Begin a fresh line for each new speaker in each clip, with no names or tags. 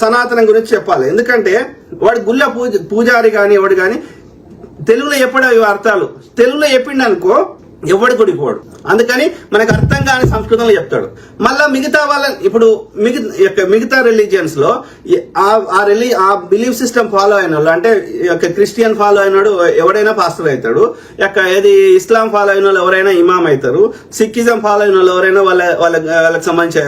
సనాతనం గురించి చెప్పాలి. ఎందుకంటే వాడు గుళ్ళ పూజ పూజారి కానీ ఎవడు కానీ తెలుగులో ఎప్పుడో అవి అర్థాలు. తెలుగులో చెప్పిండు అనుకో ఎవడు గుడిపోడు అందుకని మనకు అర్థం కాని సంస్కృతంలో చెప్తాడు. మళ్ళా మిగతా వాళ్ళ ఇప్పుడు మిగతా యొక్క మిగతా రిలీజియన్స్లో ఆ- ఆ రిలీ ఆ బిలీఫ్ సిస్టమ్ ఫాలో అయిన వాళ్ళు అంటే ఈ యొక్క క్రిస్టియన్ ఫాలో అయినాడు ఎవడైనా పాస్టర్ అవుతాడు. యొక్క ఏది ఇస్లాం ఫాలో అయిన వాళ్ళు ఎవరైనా ఇమాం అవుతారు. సిక్కిజం ఫాలో అయిన వాళ్ళు ఎవరైనా వాళ్ళ వాళ్ళ వాళ్ళకి సంబంధించి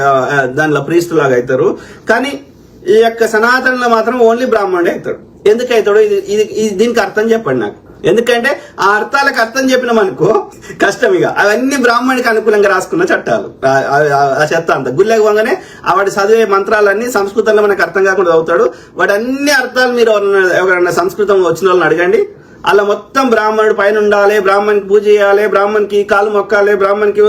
దానిలో ప్రీస్ట్ లాగా అవుతారు. కానీ ఈ యొక్క సనాతనంలో మాత్రం ఓన్లీ బ్రాహ్మణుడే అవుతాడు. ఎందుకు అవుతాడు ఇది ఇది దీనికి అర్థం చెప్పండి నాకు. ఎందుకంటే ఆ అర్థాలకు అర్థం చెప్పినాం అనుకో కష్టం ఇక. అవన్నీ బ్రాహ్మణికి అనుకూలంగా రాసుకున్న చట్టాలు. ఆ- చెత్త అంత గుళ్ళకి పోగానే ఆ వాడి చదివే మంత్రాలన్నీ సంస్కృతంలో మనకు అర్థం కాకుండా అవుతాడు. వాటి అన్ని అర్థాలు మీరు ఎవరన్నా ఎవరైనా సంస్కృతం వచ్చిన వాళ్ళని అడగండి. అలా మొత్తం బ్రాహ్మణుడు పైన ఉండాలి బ్రాహ్మణ్కి పూజ చేయాలి బ్రాహ్మణ్కి కాలు మొక్కాలి బ్రాహ్మణ్కి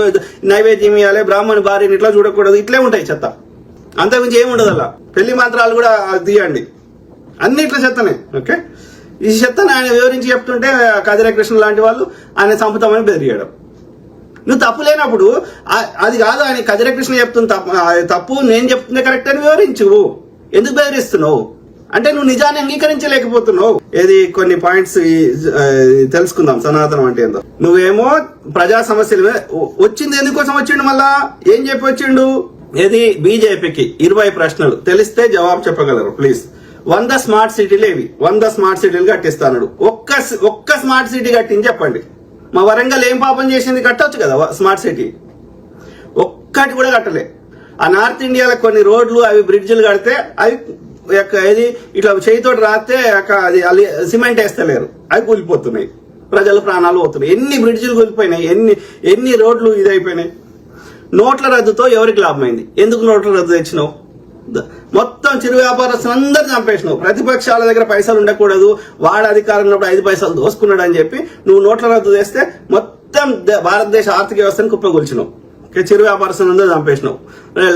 నైవేద్యం ఇవ్వాలి బ్రాహ్మణ్ భార్యని ఇట్లా చూడకూడదు. ఇట్లే ఉంటాయి చెత్త. అంతకుమించి ఏమి ఉండదు అలా. పెళ్ళి మంత్రాలు కూడా తీయండి. అన్ని ఇట్లా చెత్తనే ఓకే? ఈ చెత్తను ఆయన వివరించి చెప్తుంటే కదిరకృష్ణ లాంటి వాళ్ళు ఆయన చంపుతామని బెదిరియడం నువ్వు తప్పు లేనప్పుడు అది కాదు ఆయన కదిరకృష్ణ చెప్తుంది తప్పు తప్పు నేను చెప్తుంది కరెక్ట్ అని వివరించు. ఎందుకు బెదిరిస్తున్నావు? అంటే నువ్వు నిజాన్ని అంగీకరించలేకపోతున్నావు. ఏది కొన్ని పాయింట్స్ తెలుసుకుందాం సనాతనం అంటే ఏందో. నువ్వేమో ప్రజా సమస్యల మీద వచ్చింది ఎందుకోసం వచ్చిండు మళ్ళా? ఏం చెప్పి వచ్చిండు? ఏది? బీజేపీకి ఇరవై ప్రశ్నలు. తెలిస్తే జవాబు చెప్పగలరు ప్లీజ్. వంద స్మార్ట్ సిటీలు ఏవి? వంద స్మార్ట్ సిటీలు కట్టిస్తాడు ఒక్క ఒక్క స్మార్ట్ సిటీ కట్టింది చెప్పండి. మా వరంగల్ ఏం పాపం చేసింది కట్టొచ్చు కదా స్మార్ట్ సిటీ. ఒక్కటి కూడా కట్టలే. ఆ నార్త్ ఇండియాలో కొన్ని రోడ్లు అవి బ్రిడ్జిలు కడితే అవి ఏది? ఇట్లా చేయితోటి రాస్తే అది సిమెంట్ వేస్తలేరు. అవి కూలిపోతున్నాయి. ప్రజల ప్రాణాలు పోతున్నాయి. ఎన్ని బ్రిడ్జిలు కూలిపోయినాయి? ఎన్ని ఎన్ని రోడ్లు ఇదైపోయినాయి? నోట్ల రద్దుతో ఎవరికి లాభమైంది? ఎందుకు నోట్ల రద్దు తెచ్చినావు? మొత్తం చిరు వ్యాపారస్తులు అందరు చంపేసినావు. ప్రతిపక్షాల దగ్గర పైసలు ఉండకూడదు. వాడు అధికారం ఉన్నప్పుడు ఐదు పైసలు దోసుకున్నాడు అని చెప్పి నువ్వు నోట్ల రద్దు చేస్తే మొత్తం భారతదేశ ఆర్థిక వ్యవస్థను కుప్పగొల్చినావు చిరు వ్యాపారస్తులందరూ చంపేసినావు.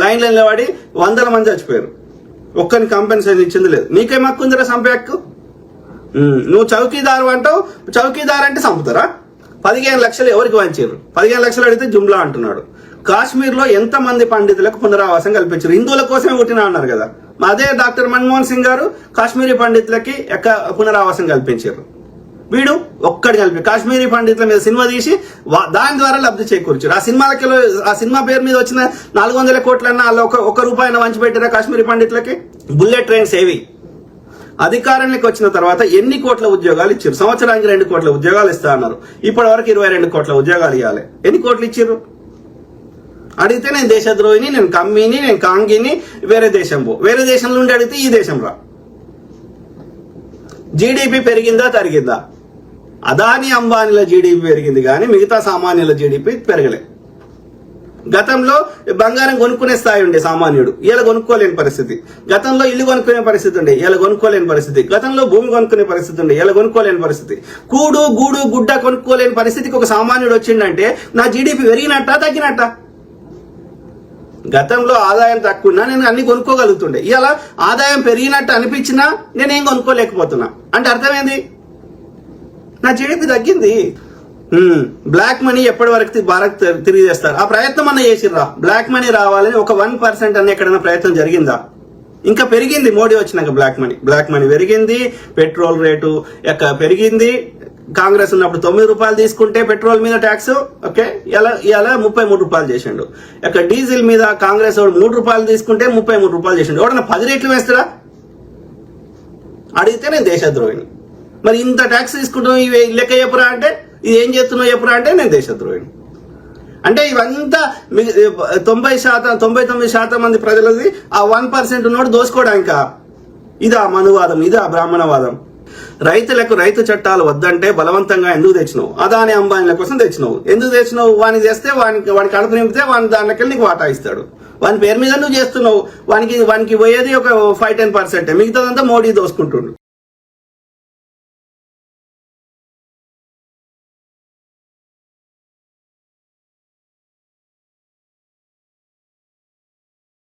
లైన్ లైన్ వాడి వందల మంది చచ్చిపోయారు. ఒక్కని కంపెన్సేషన్ ఇచ్చింది లేదు. నీకేం హక్కు ఉందిరా చంపే హక్కు? నువ్వు చౌకీదారు అంటావు. చౌకీదారు అంటే చంపుతారా? పదిహేను లక్షలు ఎవరికి వంచారు పదిహేను లక్షలు అడిగితే జుమ్లా అంటున్నాడు. కాశ్మీర్లో ఎంతమంది పండితులకు పునరావాసం కల్పించారు? హిందువుల కోసమే పుట్టినా అన్నారు కదా. అదే డాక్టర్ మన్మోహన్ సింగ్ గారు కాశ్మీరీ పండితులకి ఎక్క పునరావాసం కల్పించారు. వీడు ఒక్కడి కలిపి కాశ్మీరీ పండితుల మీద సినిమా తీసి దాని ద్వారా లబ్ధి చేకూర్చారు. ఆ సినిమాలకి ఆ సినిమా పేరు మీద వచ్చిన నాలుగు వందల కోట్లన్నా వాళ్ళు ఒక ఒక రూపాయిన వంచి పెట్టారా కాశ్మీరీ పండితులకి? బుల్లెట్ ట్రైన్స్ ఏవి? అధికారంలోకి వచ్చిన తర్వాత ఎన్ని కోట్ల ఉద్యోగాలు ఇచ్చారు? సంవత్సరానికి రెండు కోట్ల ఉద్యోగాలు ఇస్తా అన్నారు. ఇప్పటి వరకు ఇరవై రెండు కోట్ల ఉద్యోగాలు ఇవ్వాలి ఎన్ని కోట్లు ఇచ్చారు? అడిగితే నేను దేశద్రోహిని నేను కమ్మిని నేను కాంగిని వేరే దేశం పో. వేరే దేశం నుండి అడిగితే ఈ దేశం రా. జీడిపి పెరిగిందా తరిగిందా? అదాని అంబానీల జీడిపి పెరిగింది కానీ మిగతా సామాన్యుల జీడిపి పెరగలే. గతంలో బంగారం కొనుక్కునే స్థాయి ఉండే సామాన్యుడు. ఇలా కొనుక్కోలేని పరిస్థితి. గతంలో ఇల్లు కొనుక్కునే పరిస్థితి ఉండే. ఇలా కొనుక్కోలేని పరిస్థితి. గతంలో భూమి కొనుక్కునే పరిస్థితి ఉండే. ఇలా కొనుక్కోలేని పరిస్థితి. కూడు గూడు గుడ్డ కొనుక్కోలేని పరిస్థితికి ఒక సామాన్యుడు వచ్చిండంటే నా జీడిపి పెరిగినట్టా తగ్గినట్టా? గతంలో ఆదాయం తక్కువన్నా నేను అన్ని కొనుక్కోగలుగుతుండే. ఇలా ఆదాయం పెరిగినట్టు అనిపించినా నేనేం కొనుక్కోలేకపోతున్నా. అంటే అర్థమైంది? నా జీడిపి తగ్గింది. బ్లాక్ మనీ ఎప్పటి వరకు భారత్ తిరిగి చేస్తారు ఆ ప్రయత్నం అన్న చేసిర్రా. బ్లాక్ మనీ రావాలని ఒక వన్ పర్సెంట్ అన్న ఎక్కడైనా ప్రయత్నం జరిగిందా? ఇంకా పెరిగింది. మోడీ వచ్చినాక బ్లాక్ మనీ. బ్లాక్ మనీ పెరిగింది. పెట్రోల్ రేటు యొక్క పెరిగింది. కాంగ్రెస్ ఉన్నప్పుడు తొమ్మిది రూపాయలు తీసుకుంటే పెట్రోల్ మీద ట్యాక్స్ ఓకే? ఇలా ఇలా ముప్పై మూడు రూపాయలు చేసిండు. ఇక డీజిల్ మీద కాంగ్రెస్ వాడు మూడు రూపాయలు తీసుకుంటే ముప్పై మూడు రూపాయలు చేసిండు. ఎవడన్నా పది రేట్లు వేస్తారా? అడిగితే నేను దేశద్రోహిని. మరి ఇంత ట్యాక్స్ తీసుకుంటాం ఇవి లెక్క చెప్పురా అంటే? ఇది ఏం చేస్తున్నావు చెప్పురా అంటే నేను దేశద్రోహిని. అంటే ఇవంతా తొంభై శాతం తొంభై తొమ్మిది శాతం మంది ప్రజలది ఆ వన్ పర్సెంట్ ఉన్నోడు దోసుకోవడానిక? ఇదా మనువాదం ఇదా బ్రాహ్మణవాదం. రైతులకు రైతు చట్టాలు వద్దంటే బలవంతంగా ఎందుకు తెచ్చినావు? అదాని అంబానీల కోసం తెచ్చినావు. ఎందుకు తెచ్చినావు? వాని చేస్తే వానికి వానికి కడుపు నింపితే వాని దానికెళ్ళి నీకు వాటా ఇస్తాడు. వాని పేరు మీద నువ్వు చేస్తున్నావు. వానికి వానికి పోయేది ఒక ఫైవ్ టెన్ పర్సెంట్ మిగతాదంతా మోడీ దోసుకుంటుండు.